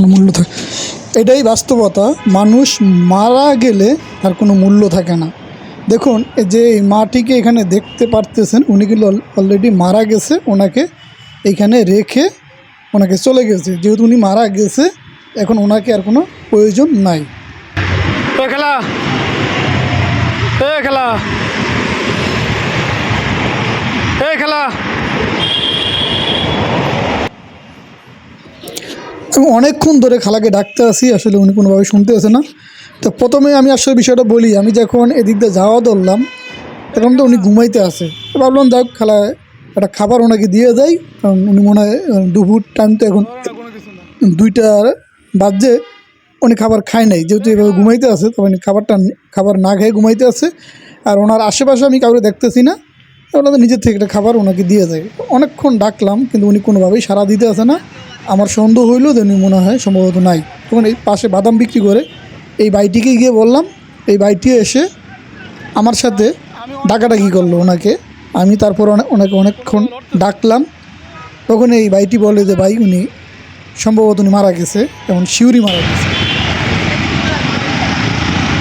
কোনো মূল্য থাকে। এটাই বাস্তবতা। মানুষ মারা গেলে আর কোনো মূল্য থাকে না। দেখুন যে এই মাটিকে এখানে দেখতে পারতেছেন, উনি কিন্তু অলরেডি মারা গেছে, ওনাকে এইখানে রেখে ওনাকে চলে গেছে। যেহেতু উনি মারা গেছে, এখন ওনাকে আর কোনো প্রয়োজন নাই। খেলা! খেলা এ খেলা আমি অনেকক্ষণ ধরে খালাকে ডাকতে আসি, আসলে উনি কোনোভাবে শুনতে আসে না। তো প্রথমে আমি আসলে বিষয়টা বলি, আমি যখন এদিক দিয়ে যাওয়া ধরলাম, তখন তো উনি ঘুমাইতে আসে। ভাবলাম, যাক, খালা একটা খাবার ওনাকে দিয়ে যাই, কারণ উনি মনে হয় দুপুর টাইম তো এখন দুইটা বাজে, উনি খাবার খায় নাই। যেহেতু এভাবে ঘুমাইতে আছে তখন উনি খাবারটা খাবার না খেয়ে ঘুমাইতে আছে আর ওনার আশেপাশে আমি কাউকে দেখতেছি না ওনাদের নিজের থেকে একটা খাবার ওনাকে দিয়ে যায় অনেকক্ষণ ডাকলাম, কিন্তু উনি কোনোভাবেই সাড়া দিতে আসে না। আমার সন্দেহ হইল উনি মনে হয় সম্ভবত নাই। তখন এই পাশে বাদাম বিক্রি করে এই বাইটিকে গিয়ে বললাম, এই বাইটি এসে আমার সাথে ডাকাডাকি করল ওনাকে। আমি তারপর অনেক ওনাকে অনেকক্ষণ ডাকলাম। তখন এই ভাইটি বলে যে, ভাই, উনি সম্ভবত উনি মারা গেছে, এবং শিউরি মারা গেছে।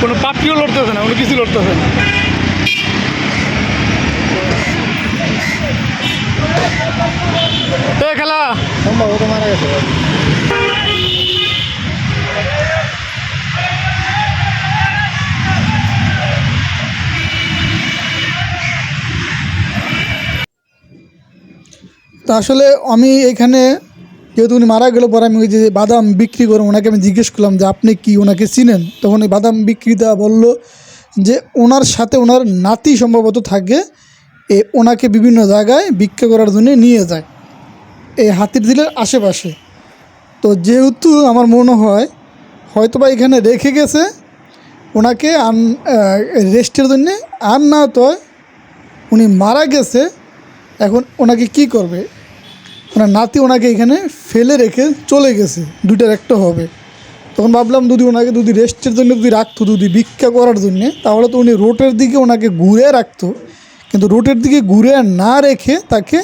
কোনো পাপিও লড়তেছে না, কোনো কিছু লড়তেছে না। তো আসলে আমি এখানে যেহেতু উনি মারা গেল পরে আমি ওই যে বাদাম বিক্রি করে ওনাকে আমি জিজ্ঞেস করলাম যে আপনি কি ওনাকে চিনেন? তখন এই বাদাম বিক্রেতা বলল যে ওনার সাথে ওনার নাতি সম্ভবত থাকে, এ ওনাকে বিভিন্ন জায়গায় বিক্রি করার জন্য নিয়ে যায়। এই হাতির দিলের আশেপাশে। তো যেহেতু আমার মনে হয়, হয়তোবা এখানে রেখে গেছে, ওনাকে আন রেস্টের জন্যে আর না তো উনি মারা গেছে, এখন ওনাকে কি করবে? ওনার নাতি ওনাকে এখানে ফেলে রেখে চলে গেছে, দুইটার একটা হবে। তখন ভাবলাম যদি ওনাকে যদি রেস্টের জন্য যদি রাখতো, যদি ভিক্ষা করার জন্যে, তাহলে তো উনি রোটের দিকে ওনাকে ঘুরে রাখতো। কিন্তু রোটের দিকে ঘুরে না রেখে তাকে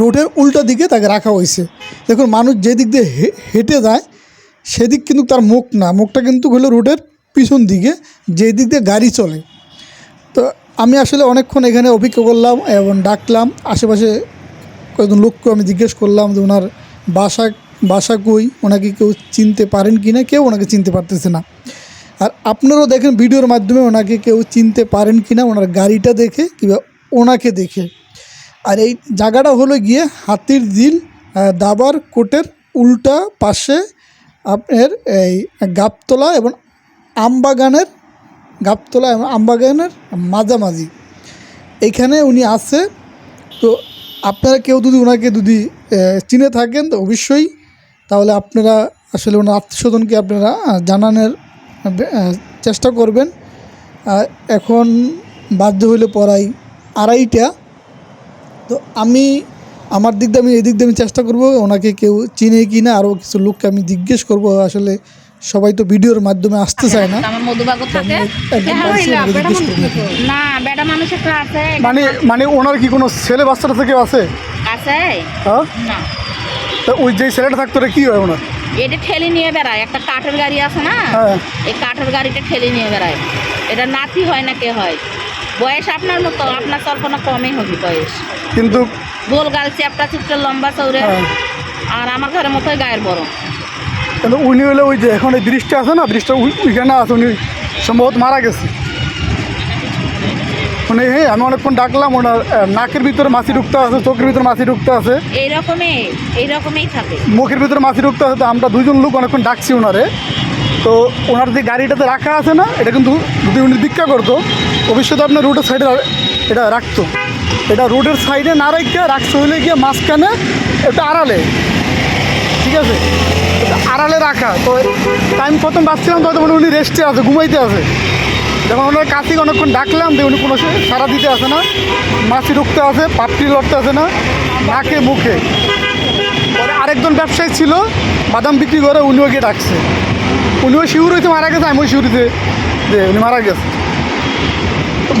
রোডের উল্টো দিকে তাকে রাখা হয়েছে। দেখুন, মানুষ যে দিক দিয়ে হেঁটে যায়, সেদিক কিন্তু তার মুখ না। মুখটা কিন্তু হলো রোডের পিছন দিকে যে দিক দিয়ে গাড়ি চলে। তো আমি আসলে অনেকক্ষণ এখানে অপেক্ষা করলাম এবং ডাকলাম। আশেপাশে কয়েকজন লোককে আমি জিজ্ঞেস করলাম যে ওনার বাসা বাসা কই? ওনাকে কেউ চিনতে পারেন কি না? কেউ ওনাকে চিনতে পারতেছে না। আর আপনারাও দেখেন ভিডিওর মাধ্যমে ওনাকে কেউ চিনতে পারেন কি না? ওনার গাড়িটা দেখে কিংবা ওনাকে দেখে। আর এই জায়গাটা হলো গিয়ে হাতির দিল দাবার কোটের উল্টা পাশে আপনার এই গাবতলা এবং আমবাগানের গাবতলা এবং আমবাগানের মাঝামাঝি। এইখানে উনি আছে। তো আপনারা কেউ যদি ওনাকে যদি চিনে থাকেন, তো অবশ্যই তাহলে আপনারা আসলে ওনার আত্মীয়স্বজনকে আপনারা জানানোর চেষ্টা করবেন। এখন বাধ্য হইলে পড়াই আড়াইটা। তো আমি আমার দিক দিয়ে আমি এই দিক দিয়ে আমি চেষ্টা করব ওনাকে কেউ চিনে কি না আরও কিছু লোককে আমি জিজ্ঞেস করব। আসলে সবাই তো ভিডিওর মাধ্যমে আসতে চায় না। মানে মানে ওনার কি কোনো ছেলে বাচ্চাটা থেকে আছে? হ্যাঁ? তা ওই যে ছেলেটা থাকতো কি হয় ওনার? এটা ঠেলে নিয়ে বেড়ায় একটা কাঠের গাড়ি আছে না? হ্যাঁ। এই কাঠের গাড়িটা ঠেলে নিয়ে বেড়ায়। এটা নাতি হয় না কে হয়? বয়স আপনার মতো আপনার কল্পনা কমই হবে বয়স। কিন্তু গোল গাল চ্যাপটা চুপটা লম্বা চৌড়ে হ্যাঁ। আর আমার ঘরের মতোই গায়ের বড়। কিন্তু উনি হলে ওই যে এখন এই ব্রিজটা আছে না ব্রিজটা ওই- ওইখানে আছে উনি সম্ভবত মারা গেছে। মানে হ্যাঁ আমি অনেকক্ষণ ডাকলাম ওনার নাকের ভিতরে মাছি ঢুকতে আছে চোখের ভিতরে মাছি ঢুকতে আছে। এইরকমই এইরকমই থাকে। মুখের ভিতরে মাছি ঢুকতে আছে তো আমরা দুজন লোক অনেকক্ষণ ডাকছি ওনারে তো ওনার যে গাড়িটাতে রাখা আছে না এটা কিন্তু যদি উনি ভিক্ষা করতো অবশ্যই তো আপনার রুটের সাইডে এটা রাখতো। এটা রোডের সাইডে না রেখে রাখতে হলে গিয়ে মাঝখানে একটু আড়ালে। ঠিক আছে? এটা আড়ালে রাখা। তো টাইম প্রথম বাঁচছিলাম তো মনে উনি রেস্টে আছে, ঘুমাইতে আছে। যখন ওনার কাছে অনেকক্ষণ ডাকলাম যে উনি কোনো সারা দিতে আসে না। মাছি ঢুকতে আছে পাপড়ি লড়তে আসে না, নাকে, মুখে। আরেকজন ব্যবসায়ী ছিল, বাদাম বিক্রি করে, উনিও গিয়ে ডাকছে। উনিও শিউর হয়েছে মারা গেছে, আমিও শিউর হয়েছে যে উনি মারা গেছে।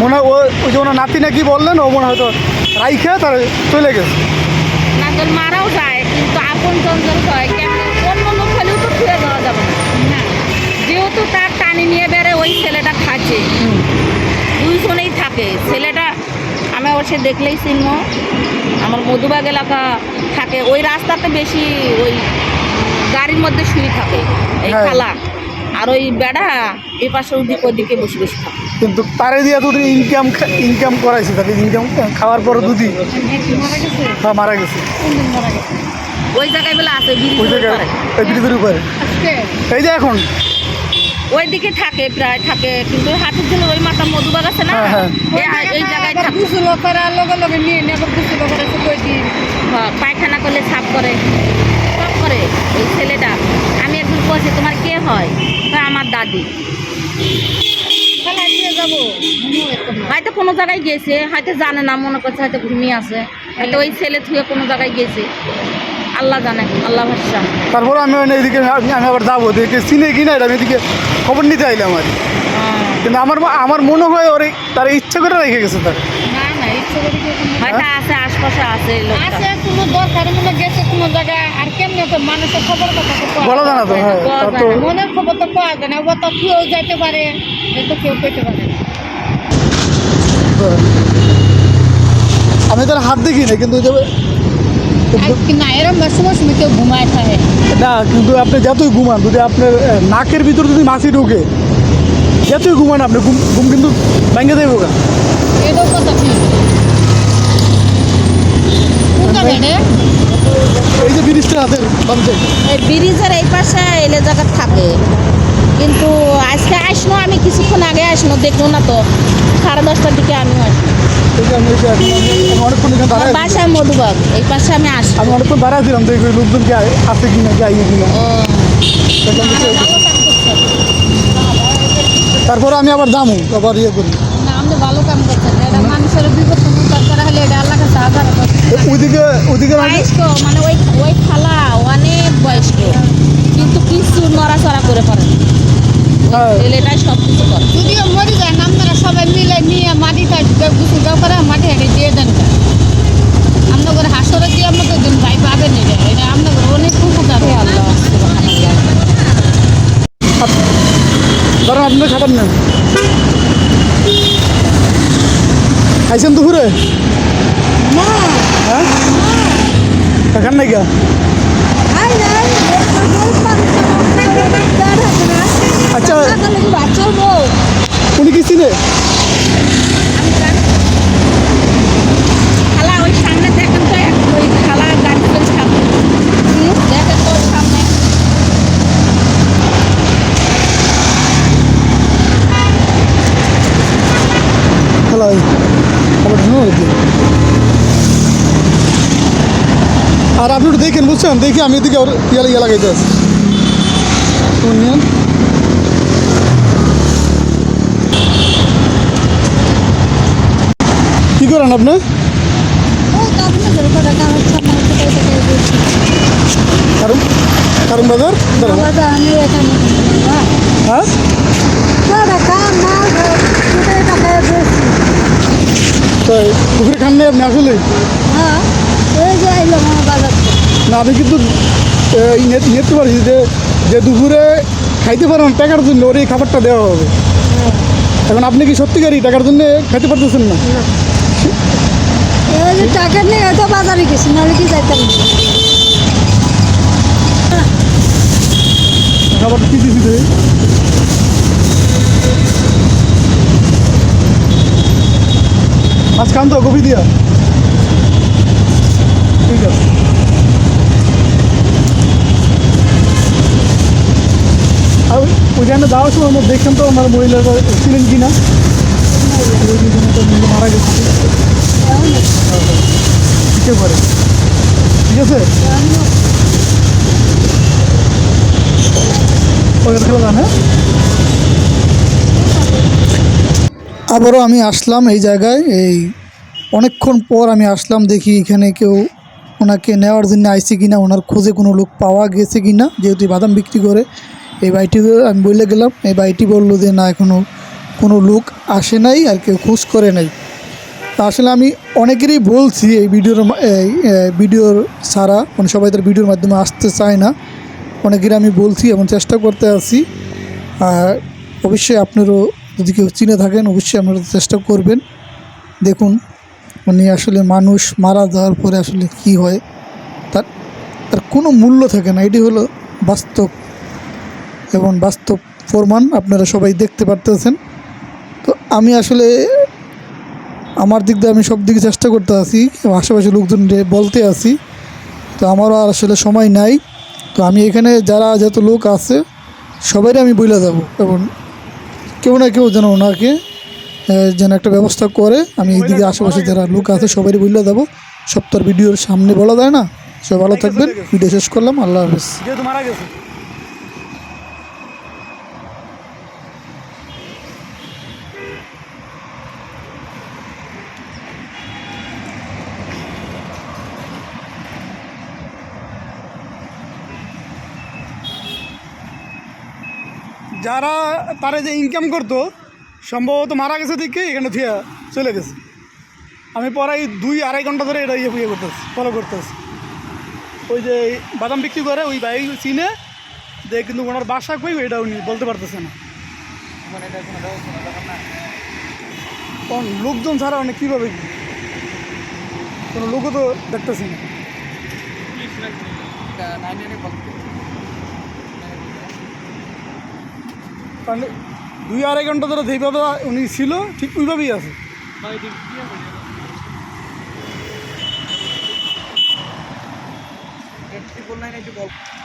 মনে হয় ওই যে ওনার নাতি নাকি বললেন ও মনে হয়তো রাইখে তার চলে গেছে। নাকল মারাও যায় কিন্তু আপন চঞ্চল হয়। কেমন? অন্য লোক হলেও তো ফিরে দেওয়া যাবে না। যেহেতু তার টানি নিয়ে বেড়ে ওই ছেলেটা থাকে দুইজনেই থাকে। ছেলেটা আমি অবশ্যই দেখলেই চিনব আমার মধুবাগ এলাকা থাকে। ওই রাস্তাতে বেশি ওই গাড়ির মধ্যে শুয়ে থাকে এই হ্যাঁ। খালা। আর ওই বেড়া এপাশে ওদিক ওদিকে বসে বসে থাকে। কিন্তু তারে দিয়ে তো ইনকাম ইনকাম করাইছে তাকে ইনকাম খাওয়ার পরে দুদি হ্যাঁ মারা গেছে। ওই জায়গায় বলে আছে ওই জায়গায় উপরে। এই ব্রিজের উপরে এই যে এখন? ওই দিকে থাকে প্রায় থাকে কিন্তু হাতের জন্য ওই মাথা মধুবাগ আছে না? হ্যাঁ, হ্যাঁ। এই- এই জায়গায় থাকে। লগে লগে নিয়ে নিয়ে আবার গুছলো করে কই দিন পায়খানা করলে সাফ করে সব করে ওই ছেলেটা। আমি একদিন বলছি তোমার কে হয়? আমার দাদি। হয়তো কোনো জায়গায় গেছে হয়তো জানে না মনে করছে হয়তো ঘুমিয়ে আছে। হয়তো ওই ছেলে থুয়ে কোনো জায়গায় গেছে। আল্লাহ জানে আল্লাহ ভাষা তারপর আমি এদিকে আমি আবার যাব দেখে চিনে কিনা এটা আমি এদিকে খবর নিতে আইলাম আর হ্যাঁ। কিন্তু আমার আমার মনে হয় ওর তার তারা ইচ্ছে করে রেখে গেছে তার। হয়তো আছে আশপাশে আছে আছে কোনো দরকার মনে গেছে কোনো জায়গায় আর কেমনে তো মানুষের খবর কথা বলা জানা তো বলা তার তো যায় না। মনের খবর তো পাওয়া যায় না ও তো কেউ যাইতে পারে এ কেউ পেতে পারে না। আমি তার হাত দেখি না কিন্তু না এরকম সময় সময় কেউ ঘুমায় থাকে না কিন্তু আপনি যতই ঘুমান যদি আপনার নাকের ভিতর যদি মাছি ঢুকে যতই ঘুমান আপনি ঘুম ঘুম কিন্তু ভেঙে দেবো কথা রে? এই যে ব্রিজটা হাতের বাম। এই ব্রিজের এই পাশে এলে জায়গা থাকে। কিন্তু আজকে আসনো আমি কিছুক্ষণ আগে আসনো দেখল না তো। সাড়ে দশটার দিকে আমিও আসি আমি এই যে আমি- আমি অনেকক্ষণ এখানে আমার দাঁড়ায় আছি। বাসায় মধুবাগ এই পাশে আমি আসি আমি অনেকক্ষণ দাঁড়ায় ছিলাম ওই লোকজন কি আছে কিনা কি আইয়ে কিনা। কাম আমি আবার যাব আবার ইয়ে করি না আপনি ভালো কাম করছেন এটা মানুষের বিপদ করা হলে এটা আল্লাহ কাছে আধার ওইদিকে ওইদিকে মানে বয়স্ক মানে ওই ওই খালা অনেক বয়স্ক কিন্তু কিছু নড়াচড়া করে পারে হ্যাঁ। ছেলেটাই সব কিছু করে। যদিও মরে যায় না আপনারা সবাই মিলে নিয়ে মাটিটা গুছু গাও করে মাটি হেঁটে দিয়ে দেন আপনাদের হাসরে দিয়ে আমাদের দিন ভাই পাবেন এটা এটা আপনাদের অনেক উপকার আল্লাহ। ধরেন আপনার খাবার নেন খাইছেন দুপুরে? হ্যাঁ? এখান নাই গা? আচ্ছা। উনি কি চিনে খালা ওই সামনে দেখেন তো এক- ওই খালা গাড়ি করে সামনে দেখেন তো ওই সামনে হ্যালো আবার ঢুনো নাকি? আর আপনি একটু দেখেন বুঝছেন? দেখি আমি এদিকে ওর ইয়ালা ইয়া লাগাইতে আছি নিয়েন। কি করেন আপনি? কারণ কারণ বাজার? দাঁড়ান। হ্যাঁ? তো পুকুরে খান নেই আপনি আসলে? না আমি কিন্তু নেট পারছি যে যে দুপুরে খাইতে পারেন টাকার জন্য ওর এই খাবারটা দেওয়া হবে। এখন আপনি কি সত্যিকারই টাকার জন্য খাইতে পারতেছেন না? টাকা নেই হয়তো বাজারে গেছি নাহলে কি যাইতাম? না। খাবার কি দিছি মাছ খান তো কপি দিয়া। ঠিক আছে। আর ওই- ওইখানে যাওয়ার সময় আমরা দেখছেন তো আমার মহিলা ছিলেন কি না মারা গেছে। ঠিক আছে? ওই খেলা যান আবারও আমি আসলাম এই জায়গায়। এই অনেকক্ষণ পর আমি আসলাম দেখি এখানে কেউ ওনাকে নেওয়ার জন্য আইসি কিনা, ওনার খোঁজে কোনো লোক পাওয়া গেছে কিনা, যেহেতু বাদাম বিক্রি করে। এই বাড়িটি আমি বলে গেলাম, এই বাড়িটি বলল যে, না এখনও কোনো লোক আসে নাই আর কেউ খোঁজ করে নাই। তা আসলে আমি অনেকেরই বলছি এই ভিডিওর ভিডিওর ছাড়া মানে সবাই তার ভিডিওর মাধ্যমে আসতে চায় না। অনেকেরই আমি বলছি এবং চেষ্টা করতে আছি। আর অবশ্যই আপনারও যদি কেউ চিনে থাকেন, অবশ্যই আপনারা চেষ্টা করবেন। দেখুন উনি আসলে মানুষ মারা যাওয়ার পরে আসলে কি হয়, তার তার কোনো মূল্য থাকে না। এটি হলো বাস্তব, এবং বাস্তব প্রমাণ আপনারা সবাই দেখতে পারতেছেন। তো আমি আসলে, আমার দিক দিয়ে আমি সব দিকে চেষ্টা করতে আছি আশেপাশে লোকজনকে বলতে আছি। তো আমারও আর আসলে সময় নাই। তো আমি এখানে যারা যত লোক আছে, সবাইরে আমি বইলে যাব, এবং কেউ না কেউ যেন ওনাকে যেন একটা ব্যবস্থা করে। আমি এদিকে আশেপাশে যারা লোক আছে সবারই বললে দেবো। সব তো ভিডিওর সামনে বলা যায় না। সবাই ভালো থাকবেন। ভিডিও শেষ করলাম। আল্লাহ হাফেজ। যারা তারা যে ইনকাম করতো সম্ভবত মারা গেছে দিকে এখানে থিয়া চলে গেছে। আমি পরাই দুই আড়াই ঘণ্টা ধরে এটা ইয়ে ইয়ে করতেছি ফলো করতেছি। ওই যে বাদাম বিক্রি করে ওই ভাই চিনে যে কিন্তু ওনার বাসা কই এটা উনি বলতে পারতেছে না। কোন লোকজন ছাড়া অনেক কীভাবে কি কোনো লোকও তো দেখতেছি না। কারণ দুই আড়াই ঘণ্টা ধরে যেইভাবে উনি ছিল ঠিক ওইভাবেই আছে। গল্প